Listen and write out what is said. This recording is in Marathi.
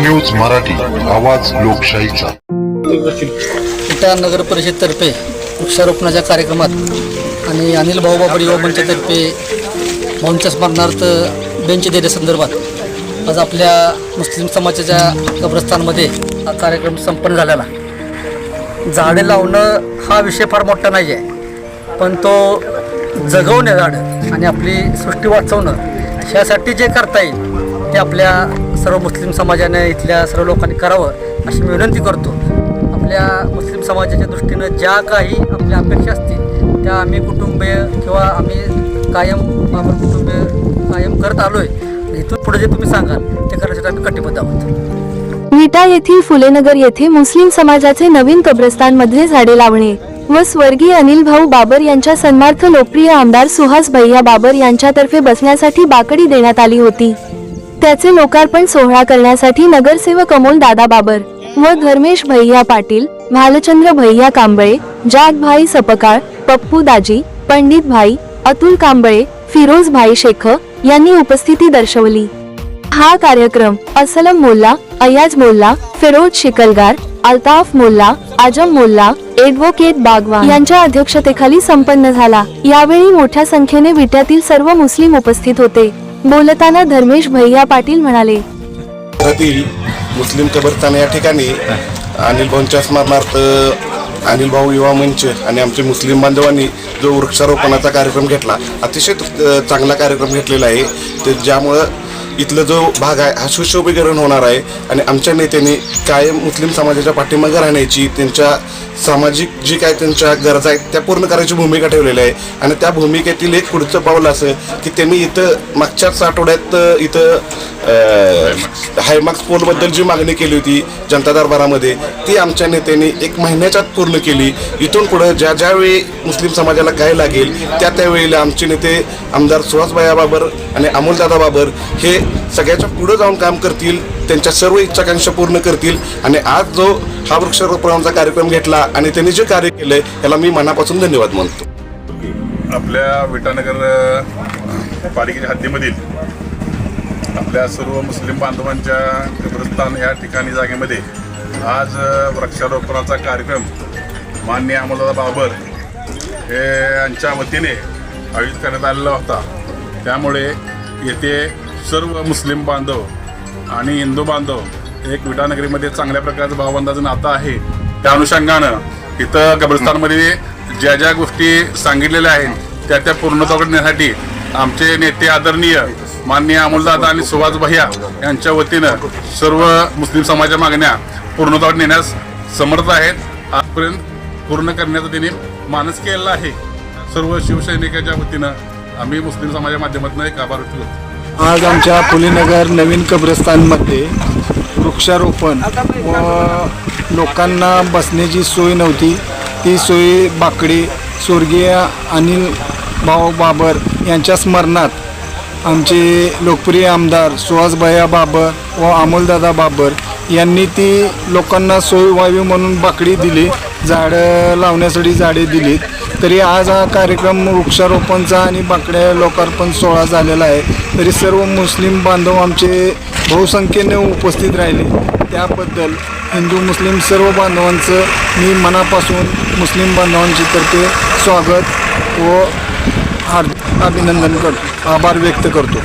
न्यूज मराठी आवाज लोकशाहीचा. इटा नगर परिषदतर्फे वृक्षारोपणाच्या कार्यक्रमात आणि अनिल भाऊ बाबर युवा मंचातर्फे भाऊंच्या स्मरणार्थ बेंच देण्यासंदर्भात आज आपल्या मुस्लिम समाजाच्या कब्रस्तानमध्ये हा कार्यक्रम संपन्न झालेला. झाडे लावणं हा विषय फार मोठा नाही आहे पण तो जगवणे झाडं आणि आपली सृष्टी वाचवणं ह्यासाठी जे करता येईल ते आपल्या सर्व मुस्लिम समाजाने इथल्या सर्व लोकांनी करावं अशी मी विनंती करतो. आपल्या मुस्लिम समाजाच्या दृष्टीनं ज्या काही आपल्या अपेक्षा असतील त्या आम्ही कुटुंबीय किंवा आम्ही कायम बाबर कुटुंबीय कायम करत आलो आहे इथून पुढे जे तुम्ही सांगाल ते करण्यासाठी आम्ही कटिबद्ध आहोत. विटा येथील फुलेनगर येथे मुस्लिम समाजाचे नवीन कब्रस्तानमध्ये झाडे लावणे व स्वर्गीय अनिल भाऊ बाबर यांच्या सन्मार्थ लोकप्रिय आमदार सुहास भैया बाबर यांच्यातर्फे बसण्यासाठी बाकडी देण्यात आली होती. त्याचे लोकार्पण सोहळा करण्यासाठी नगरसेवक अमोल दादा बाबर व धर्मेश भैया पाटील भालचंद्र भैया कांबळे जागभाई सपकाळ पप्पू दाजी पंडित भाई अतुल कांबळे फिरोज भाई शेख यांनी उपस्थिती दर्शवली. हा कार्यक्रम असलम मोल्ला अयाज मोल्ला फिरोज शिकलगार अल्ताफ मोल्ला आजम मोल्ला एडव्होकेट बागवान यांच्या अध्यक्षतेखाली संपन्न झाला. यावेळी मोठ्या संख्येने विट्यातील सर्व मुस्लिम उपस्थित होते. बोलताना धर्मेश भैया पाटील म्हणाले शहरातील मुस्लिम कबरस्थान या ठिकाणी अनिल भाऊंच्या स्मरणार्थ अनिल भाऊ युवा मंच आणि आमचे मुस्लिम बांधवांनी जो वृक्षारोपणाचा कार्यक्रम घेतला अतिशय चांगला कार्यक्रम घेतलेला आहे. ते ज्यामुळं इथलं जो भाग आहे हा सुशोभीकरण होणार आहे आणि आमच्या नेत्यांनी कायम मुस्लिम समाजाच्या पाठिंबा राहण्याची त्यांच्या सामाजिक जी काय त्यांच्या गरजा आहेत त्या पूर्ण करायची भूमिका ठेवलेली आहे. आणि त्या भूमिकेतील एक पुढचं पाऊल असं की त्यांनी इथं मागच्याच आठवड्यात इथं हायमार्क्स पोलबद्दल जी मागणी केली होती जनता दरबारामध्ये ती आमच्या नेत्यांनी एक महिन्याच्यात पूर्ण केली. इथून पुढं ज्या ज्यावेळी मुस्लिम समाजाला काय लागेल त्या त्यावेळेला आमचे नेते आमदार सुहासबाया बाबर आणि अमोलदादा बाबर हे सगळ्याच्या पुढं जाऊन काम करतील त्यांच्या सर्व इच्छाकांक्षा पूर्ण करतील. आणि आज जो हा वृक्षारोपणाचा कार्यक्रम घेतला आणि त्यांनी जे कार्य केलंय याला मी मनापासून धन्यवाद मानतो. आपल्या विटानगर पालिकेच्या हद्दीमधील आपल्या सर्व मुस्लिम बांधवांच्या कब्रस्तान या ठिकाणी जागेमध्ये आज वृक्षारोपणाचा कार्यक्रम मान्य अमोलदादा बाबर हे यांच्या वतीने आयोजित करण्यात आलेला होता. त्यामुळे येथे सर्व मुस्लिम बांधव आणि हिंदू बांधव एक विटानगरीमध्ये चांगल्या प्रकारचं भावबंधाचं नातं आहे. त्या अनुषंगानं इथं कब्रस्तानमध्ये ज्या ज्या गोष्टी सांगितलेल्या आहेत त्या त्या पूर्णत्वाकडे नेण्यासाठी आमचे नेते आदरणीय माननीय अमोलदादा आणि सुभाष भैया यांच्या वतीनं सर्व मुस्लिम समाजाच्या मागण्या पूर्णत्वाकडे नेण्यास समर्थ आहेत. आजपर्यंत पूर्ण करण्याचा त्यांनी मानस केलेला आहे. सर्व शिवसैनिकाच्या वतीनं आम्ही मुस्लिम समाजाच्या माध्यमातून एक आभार व्यक्त करतो. आज आमच्या पुलेनगर नवीन कब्रस्तानमध्ये वृक्षारोपण व लोकांना बसण्याची सोय नव्हती. ती सोय बाकडे स्वर्गीय अनिल भाऊ बाबर यांच्या स्मरणात आमचे लोकप्रिय आमदार सुहासभया बाबर व अमोलदादा बाबर यांनी ती लोकांना सोय व्हावी म्हणून बाकडी दिली. झाडं लावण्यासाठी झाडे दिलीत. तरी आज हा कार्यक्रम वृक्षारोपणचा आणि बाकड्या लोकार्पण सोहळा झालेला आहे. तरी सर्व मुस्लिम बांधव आमचे बहुसंख्येने उपस्थित राहिले. त्याबद्दल हिंदू मुस्लिम सर्व बांधवांचं मी मनापासून मुस्लिम बांधवांची तर्फे स्वागत व हार्दिक अभिनंदन करतो. आभार व्यक्त करतो.